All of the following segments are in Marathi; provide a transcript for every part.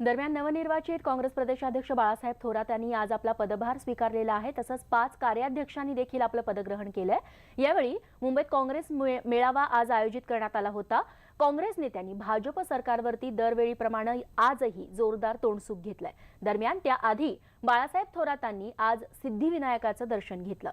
दरम्यान नवनिर्वाचित काँग्रेस प्रदेशाध्यक्ष बाळासाहेब थोरात यांनी आज आपला पदभार स्वीकारलेला आहे. तसंच पाच कार्याध्यक्षांनी देखील आपलं पदग्रहण केलंय. यावेळी मुंबईत काँग्रेस मेळावा आज आयोजित करण्यात आला होता. काँग्रेस नेत्यांनी भाजप सरकारवरती दरवेळीप्रमाणे आजही जोरदार तोंडसुख घेतलंय. दरम्यान त्याआधी बाळासाहेब थोरातांनी आज सिद्धिविनायकाचं दर्शन घेतलं.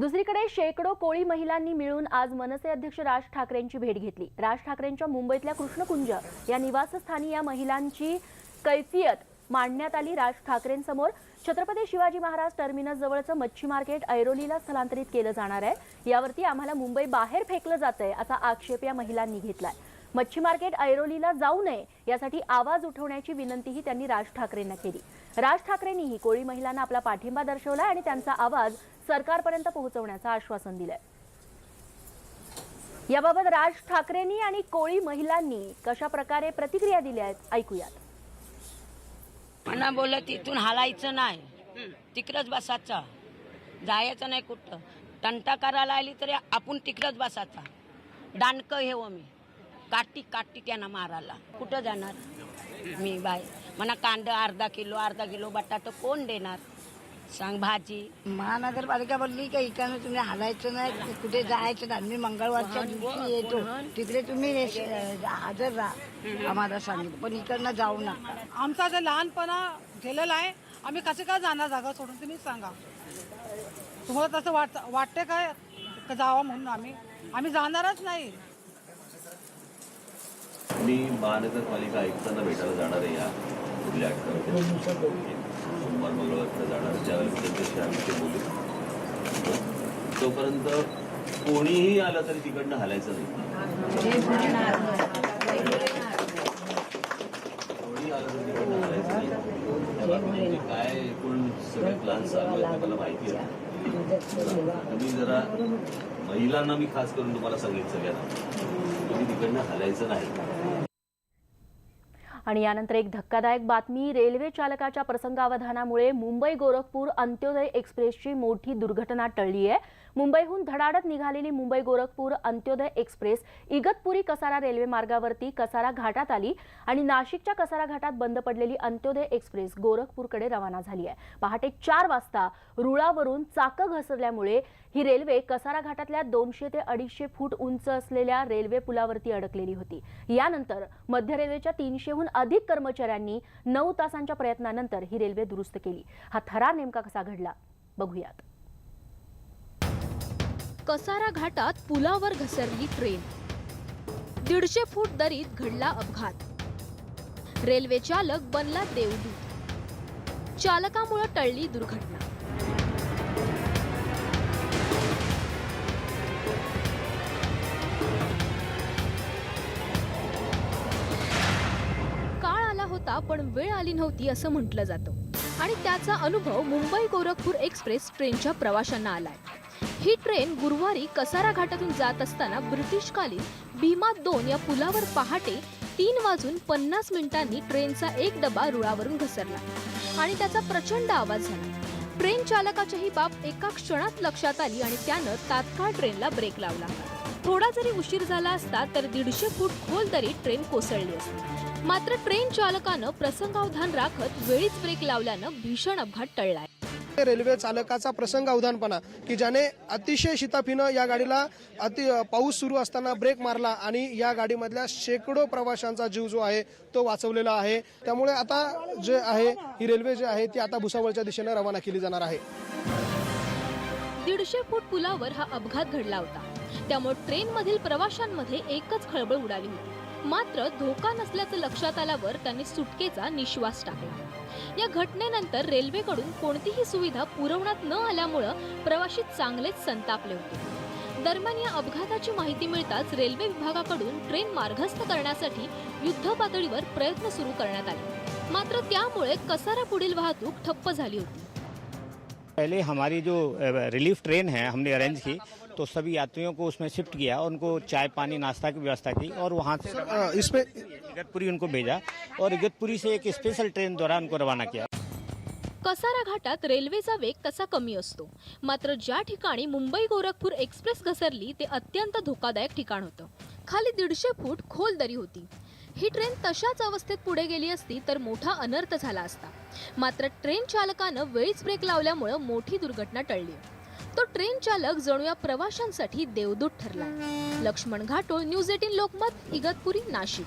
दुसरीकडे शेकडो कोळी महिलांनी मिळून आज मनसे अध्यक्ष राज ठाकरेंची भेट घेतली. राज ठाकरेंच्या मुंबईतल्या कृष्णकुंज या निवासस्थानी या महिलांची कैफियत मांडण्यात आली राज ठाकरेंसमोर. छत्रपती शिवाजी महाराज टर्मिनस जवळचं मच्छी मार्केट ऐरोलीला स्थलांतरित केलं जाणार आहे. यावरती आम्हाला मुंबई बाहेर फेकलं जातंय असा आक्षेप या महिलांनी घेतलाय. मच्छी मार्केट ऐरोलीला जाऊ नये यासाठी आवाज उठवण्याची विनंतीही त्यांनी राज ठाकरेंना केली. राज ठाकरेंनीही कोळी महिलांना आपला पाठिंबा दर्शवला आणि त्यांचा आवाज सरकारपर्यंत पोहोचवण्याचं आश्वासन दिलंय. याबाबत राज ठाकरेंनी आणि कोळी महिलांनी कशा प्रकारे प्रतिक्रिया दिल्या आहेत ऐकूयात. म्हणा बोललं तिथून हालायचं नाही. तिकडंच बसायचं. जायचं नाही कुठं. तंटा करायला आली तरी आपण तिकडंच बसायचा. दांडकं हे मी काटी काटी त्यांना मारायला. कुठं जाणार? मी बाय. म्हणा कांदा अर्धा किलो अर्धा किलो बटाटा कोण देणार? सांग भाजी. महानगरपालिका बोलली का इकडनं तुम्ही हालायचं नाही कुठे जायचं नाही. मी मंगळवारच्या दिवशी येतो. तिकडे तुम्ही हजर राहा. आम्हाला सांगितलं. पण इकडनं जाऊ नका. आमचा जे लहानपणा गेलेला आहे आम्ही कसे काय जाणार जागा सोडून तुम्ही सांगा. तुम्हाला तसं वाट वाटते काय? जावं म्हणून आम्ही. आम्ही जाणारच नाही. तुम्ही महानगरपालिका आयुक्तांना भेटायला जाणार आहे या पुढल्या आठवड्यात. सोमवार मंगळवारला जाणार ज्यावेळेस त्यांच्याशी आम्ही ते बोलू. तोपर्यंत कोणीही आलं तरी तिकडनं हालायचं नाही. कोणी आलं तरी तिकडनं हालायचं नाही. त्या काय एकूण सगळे प्लॅन चालू आहेत मला माहिती आहे. तुम्ही जरा महिलांना मी खास करून तुम्हाला सांगितलं सगळ्यांना. तुम्ही तिकडनं हलायचं नाही. आणि यानंतर एक धक्कादायक बातमी रेल्वे चालकाच्या प्रसंगावधानामुळे मुंबई गोरखपूर अंत्योदय एक्सप्रेसची मोठी दुर्घटना टळली आहे. मुंबईहून धडाडत निघालेली मुंबई गोरखपूर अंत्योदय एक्सप्रेस इगतपुरी कसारा रेल्वे मार्गावरती कसारा घाटात आली आणि नाशिकच्या कसारा घाटात बंद पडलेली अंत्योदय एक्सप्रेस गोरखपूरकडे रवाना झाली आहे. पहाटे चार वाजता रुळावरून चाकं घसरल्यामुळे ही रेल्वे कसारा घाटातल्या दोनशे ते अडीचशे फूट उंच असलेल्या रेल्वे पुलावरती अडकलेली होती. यानंतर मध्य रेल्वेच्या तीनशेहून अधिक कर्मचाऱ्यांनी नऊ तासांच्या प्रयत्नानंतर ही रेल्वे दुरुस्त केली. हा थरार नेमका कसा घडला? बघूयात. कसारा घाटात पुलावर घसरली ट्रेन. दीडशे फूट दरीत घडला अपघात. रेल्वे चालक बनला देवदूत. चालकामुळे टळली दुर्घटना. काळ आला होता पण वेळ आली नव्हती असं म्हटलं जातं. आणि त्याचा अनुभव मुंबई गोरखपूर एक्सप्रेस ट्रेनच्या प्रवाशांना आलाय. ही ट्रेन गुरुवारी कसारा घाटातून जात असताना ब्रिटिशकालीन भीमा दोन या पुलावर पहाटे तीन वाजून पन्नास मिनिटांनी ट्रेनचा एक डबा रुळावरून घसरला आणि त्याचा प्रचंड आवाज झाला. ट्रेन चालकाची ही बाब एका क्षणात लक्षात आली आणि त्यानं तात्काळ ट्रेनला ब्रेक लावला. थोडा जरी उशीर झाला असता तर दीडशे फूट खोल तरी ट्रेन कोसळली असती. मात्र ट्रेन चालकानं प्रसंगावधान राखत वेळीच ब्रेक लावल्यानं भीषण अपघात टळलाय रेल्वे चालकाचा प्रसंग अवधानपणा की ज्याने अतिशय शिताफीनं या गाडीला अति पाऊस सुरू असताना ब्रेक मारला आणि या गाडीमधल्या शेकडो प्रवाशांचा जीव जो आहे तो वाचवलेला आहे. त्यामुळे आता जे आहे ही रेल्वे जी आहे ती आता भुसावळच्या दिशेने रवाना केली जाणार आहे. दीडशे फूट पुलावर हा अपघात घडला होता. त्यामुळे ट्रेनमधील प्रवाशांमध्ये एकच खळबळ उडाली होती. मात्र धोका नसल्याचं लक्षात आल्यावर त्यांनी सुटकेचा निश्वास टाकला. या घटनेनंतर रेल्वेकडून कोणतीही सुविधा पुरवण्यात न आल्यामुळं प्रवाशी चांगलेच संतापले होते. दरम्यान या अपघाताची माहिती मिळताच रेल्वे विभागाकडून ट्रेन मार्गस्थ करण्यासाठी युद्ध पातळीवर प्रयत्न सुरू करण्यात आले. मात्र त्यामुळे कसारा पुढील वाहतूक ठप्प झाली होती. पहले हमारी जो रिलीफ ट्रेन है हमने अरेंज की तो सभी यात्रियों को उसमें शिफ्ट किया उनको चाय पानी नाश्ता की व्यवस्था की और वहाँ से इसमें इगतपुरी उनको भेजा और इगतपुरी से एक स्पेशल ट्रेन द्वारा उनको रवाना किया। कसारा घाटात रेल्वेचा वेग तसा कमी असतो? मात्र ज्या ठिकाणी मुंबई गोरखपूर एक्सप्रेस घसरली ते अत्यंत धोकादायक ठिकाण होतं. खाली दीडशे फूट खोल दरी होती. ही ट्रेन तशाच अवस्थेत पुढे गेली असती तर मोठा अनर्थ झाला असता. मात्र ट्रेन चालकानं वेळीच ब्रेक लावल्यामुळं मोठी दुर्घटना टळली. तो ट्रेन चालक जणू या प्रवाशांसाठी देवदूत ठरला. Laxman Ghatol news eighteen Lokmat Igatpuri Nashik.